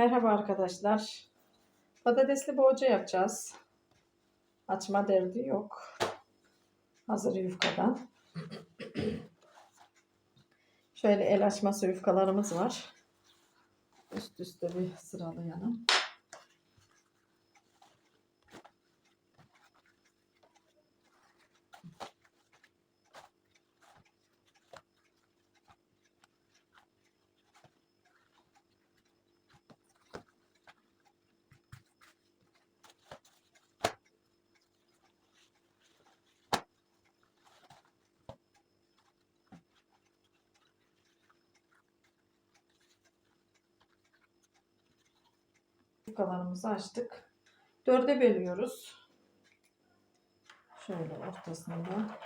Merhaba arkadaşlar. Patatesli poğaça yapacağız. Açma derdi yok. Hazır yufkadan. Şöyle el açması yufkalarımız var. Üst üste bir sıralayalım. Yufkalarımızı açtık. Dörde bölüyoruz. Şöyle ortasında.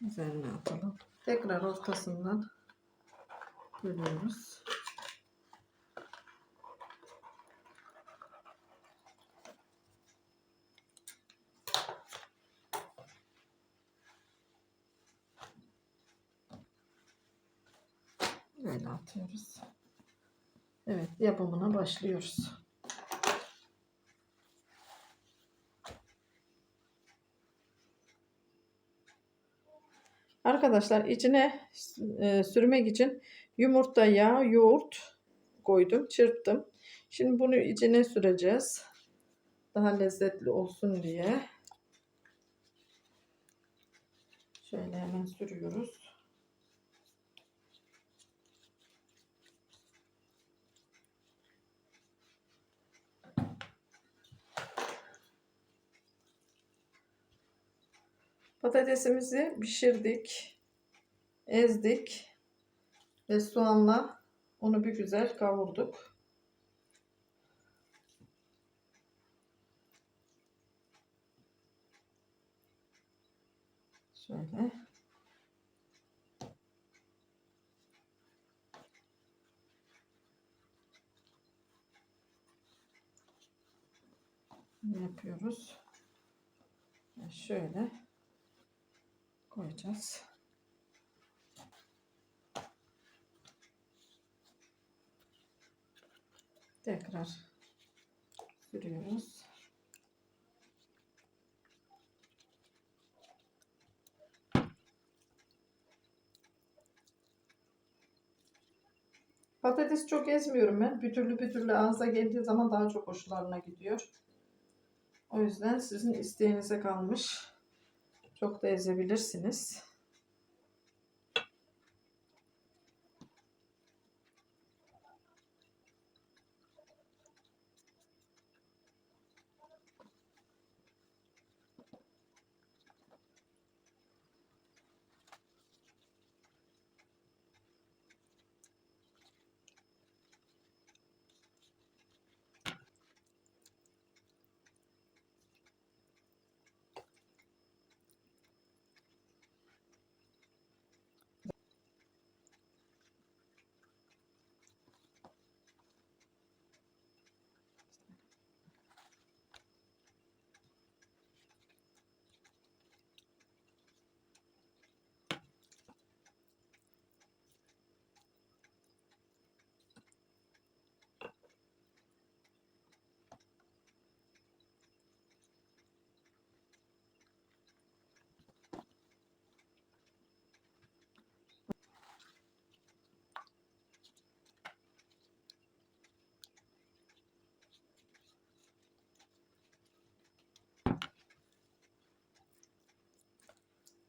Üzerine atalım. Tekrar ortasından bölüyoruz. Böyle atıyoruz. Evet yapımına başlıyoruz. Arkadaşlar içine e, sürmek için yumurta, yağ, yoğurt koydum, çırptım. Şimdi bunu içine süreceğiz. Daha lezzetli olsun diye. Şöyle hemen sürüyoruz. Patatesimizi pişirdik. Ezdik. Ve soğanla onu bir güzel kavurduk. Şöyle. yapıyoruz. Şöyle koyacağız. Tekrar sürüyoruz. Patates çok ezmiyorum ben. Bütürlü bütürlü ağza geldiği zaman daha çok hoşlarına gidiyor. O yüzden sizin isteğinize kalmış. Çok da ezebilirsiniz.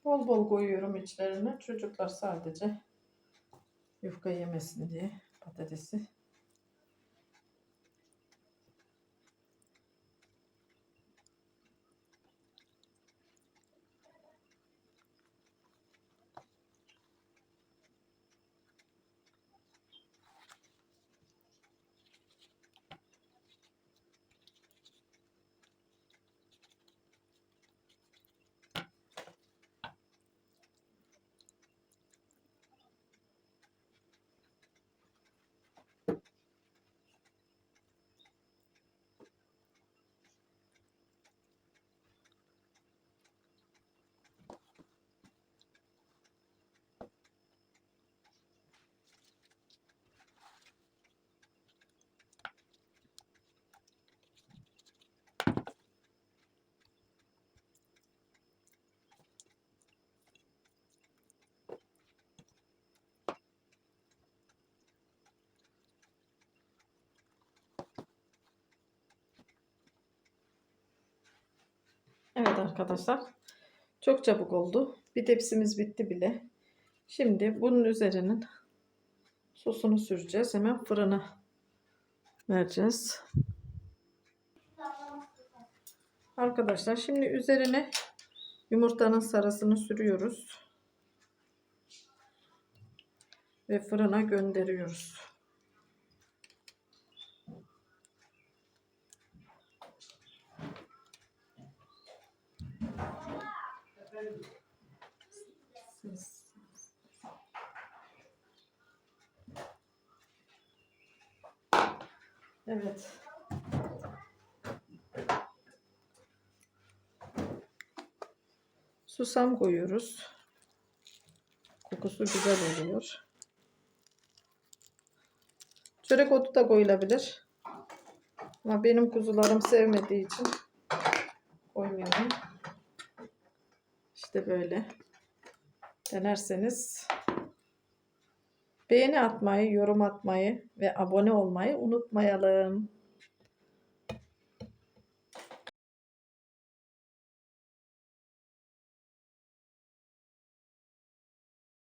Bol bol koyuyorum içlerine. Çocuklar sadece yufka yemesin diye patatesi. Evet arkadaşlar. Çok çabuk oldu. Bir tepsimiz bitti bile. Şimdi bunun üzerinin sosunu süreceğiz. Hemen fırına vereceğiz. Arkadaşlar şimdi üzerine yumurtanın sarısını sürüyoruz. Ve fırına gönderiyoruz. Evet. Susam koyuyoruz. Kokusu güzel oluyor. Çörek otu da koyulabilir. Ama benim kuzularım sevmediği için koymuyorum. İşte böyle. Denerseniz beğeni atmayı, yorum atmayı ve abone olmayı unutmayalım.